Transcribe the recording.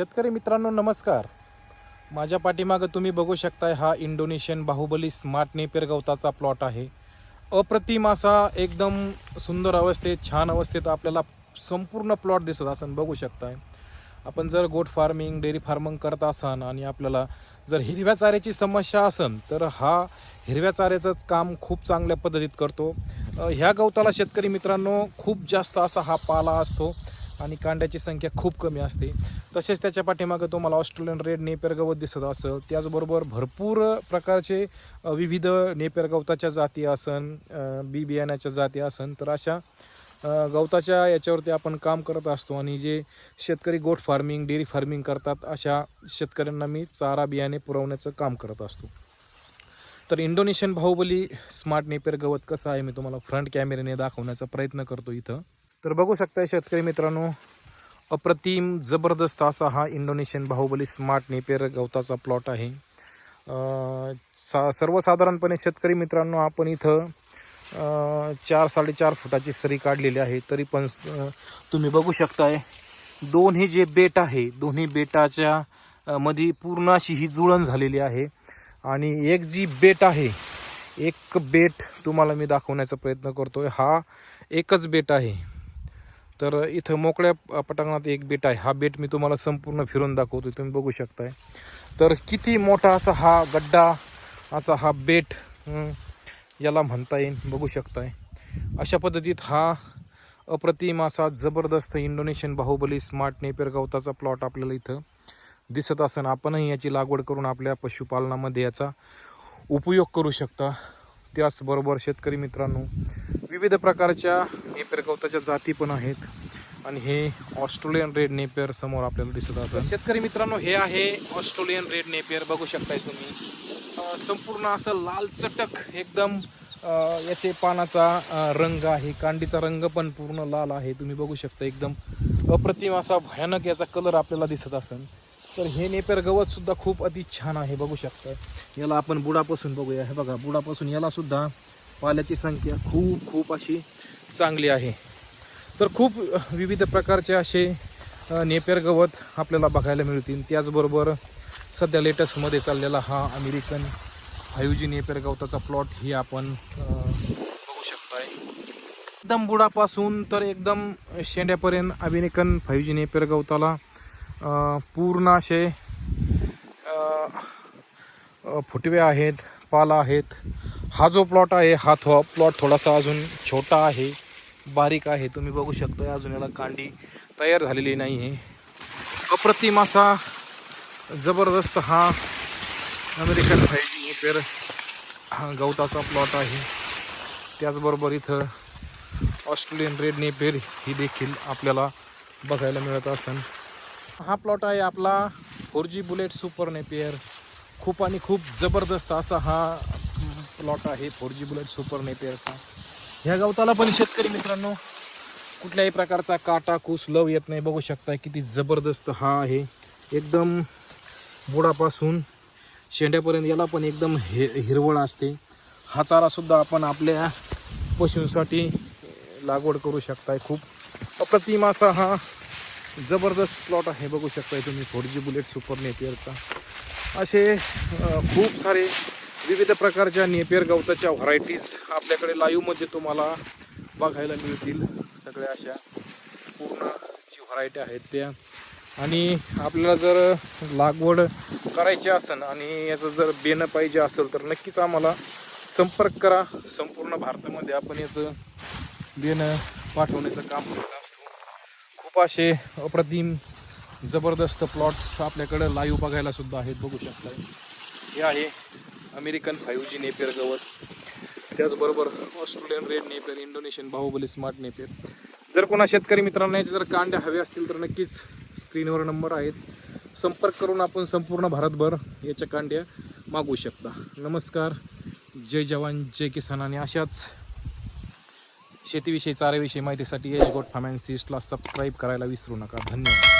शेतकरी मित्रांनो नमस्कार. माझ्या पाठीमागं तुम्ही बघू शकताय हा इंडोनेशियन बाहुबली स्मार्ट नेपेर गवताचा प्लॉट आहे. अप्रतिम असा एकदम सुंदर अवस्थेत छान अवस्थेत आपल्याला संपूर्ण प्लॉट दिसत असन बघू शकताय. आपण जर गोट फार्मिंग डेअरी फार्मिंग करत असाल आणि आपल्याला जर हिरव्या चाऱ्याची समस्या असेल तर हा हिरव्या चाऱ्याचंच काम खूप चांगल्या पद्धतीत करतो. ह्या गवताला शेतकरी मित्रांनो खूप जास्त असा हा पाला असतो. आणि कांड्याची संख्या खूप कमी असते. तसेच त्याच्या पाठीमागं तुम्हाला ऑस्ट्रेलियन रेड नेपेर गवत दिसत असं त्याचबरोबर भरपूर प्रकारचे विविध नेपेर गवताच्या जाती असन बी बियाण्याच्या जाती असन तर अशा गवताच्या याच्यावरती आपण काम करत असतो आणि जे शेतकरी गोट फार्मिंग डेअरी फार्मिंग करतात अशा शेतकऱ्यांना मी चारा बियाणे पुरवण्याचं काम करत असतो. तर इंडोनेशियन बाहुबली स्मार्ट नेपेर गवत कसं आहे मी तुम्हाला फ्रंट कॅमेऱ्याने दाखवण्याचा प्रयत्न करतो इथं. तर बघू शकताय शेतकरी मित्रांनो अप्रतिम जबरदस्त असा हा इंडोनेशियन बाहुबली स्मार्ट नेपेर गवताचा प्लॉट आहे. सा सर्वसाधारणपणे शेतकरी मित्रांनो आपण इथं चार साडेचार फुटाची सरी काढलेली आहे. तरी पण तुम्ही बघू शकताय दोन्ही जे बेट आहे दोन्ही बेटाच्या मध्ये पूर्ण अशी ही जुळण झालेली आहे. आणि एक जी बेट आहे एक बेट तुम्हाला मी दाखवण्याचा प्रयत्न करतोय. हा एकच बेट आहे. तर इथं मोकळ्या पटांगणात एक बेट आहे. हा बेट मी तुम्हाला संपूर्ण फिरून दाखवतो तुम्ही बघू शकताय. तर किती मोठा असा हा गड्डा असा हा बेट याला म्हणता येईल. बघू शकताय. अशा पद्धतीत हा अप्रतिम असा जबरदस्त इंडोनेशियन बाहुबली स्मार्ट नेपेर गवताचा प्लॉट आपल्याला इथं दिसत असन. आपणही याची लागवड करून आपल्या पशुपालनामध्ये याचा उपयोग करू शकता. त्याचबरोबर शेतकरी मित्रांनो विविध प्रकारच्या नेपेर गवताच्या जाती पण आहेत. आणि हे ऑस्ट्रेलियन रेड नेपियर समोर आपल्याला दिसत असं शेतकरी मित्रांनो हे आहे ऑस्ट्रेलियन रेड नेपियर बघू शकताय तुम्ही. संपूर्ण असं लाल चटक एकदम याचे पानाचा रंग आहे. कांडीचा रंग पण पूर्ण लाल आहे. तुम्ही बघू शकता एकदम अप्रतिम असा भयानक याचा कलर आपल्याला दिसत असेल. तर हे नेपेर गवत सुद्धा खूप अति छान आहे. बघू शकता याला आपण बुडापासून बघूया. हे बघा बुडापासून याला सुद्धा पाल्याची संख्या खूप खूप अशी चांगली आहे. तर खूप विविध प्रकारचे असे नेपेर गवत आपल्याला बघायला मिळतील. त्याचबरोबर सध्या लेटेस्टमध्ये चाललेला हा अमेरिकन हायुजी नेपेर गवताचा प्लॉट ही आपण बघू शकताय. एकदम बुडापासून तर एकदम शेंड्यापर्यंत अमेरिकन फायुजी नेपेर गवताला पूर्ण असे फुटवे आहेत पाला आहेत. हा जो प्लॉट आहे हा थो प्लॉट थोडासा अजून छोटा आहे बारीक आहे. तुम्ही बघू शकता अजून याला कांडी तयार झालेली नाही आहे अप्रतिम असा जबरदस्त हा अमेरिकन फाईव्ह पेर हा गवताचा प्लॉट आहे. त्याचबरोबर इथं ऑस्ट्रेलियन रेड नेपेर ही देखील आपल्याला बघायला मिळत असेल हा प्लॉट आहे आपला four G bullet super Napier खूप आणि खूप जबरदस्त असा हा प्लॉट आहे. फोर जी बुलेट सुपर नेपियरचा ह्या गवताला पण शेतकरी मित्रांनो कुठल्याही प्रकारचा काटा कुस लव येत नाही. बघू शकता किती जबरदस्त हा आहे. एकदम बुडापासून शेंड्यापर्यंत याला पण एकदम हे हिरवळ असते. हा चारासुद्धा आपण आपल्या पशूंसाठी लागवड करू शकताय खूप. अप्रतिम असा हा जबरदस्त प्लॉट आहे. बघू शकताय तुम्ही फोर जी बुलेट सुपर नेपियरचा असे खूप सारे विविध प्रकारच्या नेपियर गवताच्या व्हरायटीज आपल्याकडे लाईव्हमध्ये तुम्हाला बघायला मिळतील. सगळ्या अशा पूर्ण जी व्हरायटी आहेत त्या. आणि आपल्याला जर लागवड करायची असेल आणि याचं जर बेनं पाहिजे असेल तर नक्कीच आम्हाला संपर्क करा. संपूर्ण भारतामध्ये आपण याचं बेनं पाठवण्याचं काम करत असतो. खूप असे अप्रतिम जबरदस्त प्लॉट्स आपल्याकडे लाईव्ह बघायला सुद्धा आहेत. बघू शकता हे आहे अमेरिकन फाईव्ह जी नेपेर गवत त्याचबरोबर Australian red Napier Indonesian Bahubali smart Napier जर कोणा शेतकरी मित्रांना याचे जर कांड्या हवे असतील तर नक्कीच स्क्रीनवर नंबर आहेत. संपर्क करून आपण संपूर्ण भारतभर याच्या कांड्या मागवू शकता. नमस्कार. जय जवान जय किसान आणि अशाच शेतीविषयी चाऱ्याविषयी माहितीसाठी यश गोट फायनान्सिस्टला सबस्क्राईब करायला विसरू नका. धन्यवाद.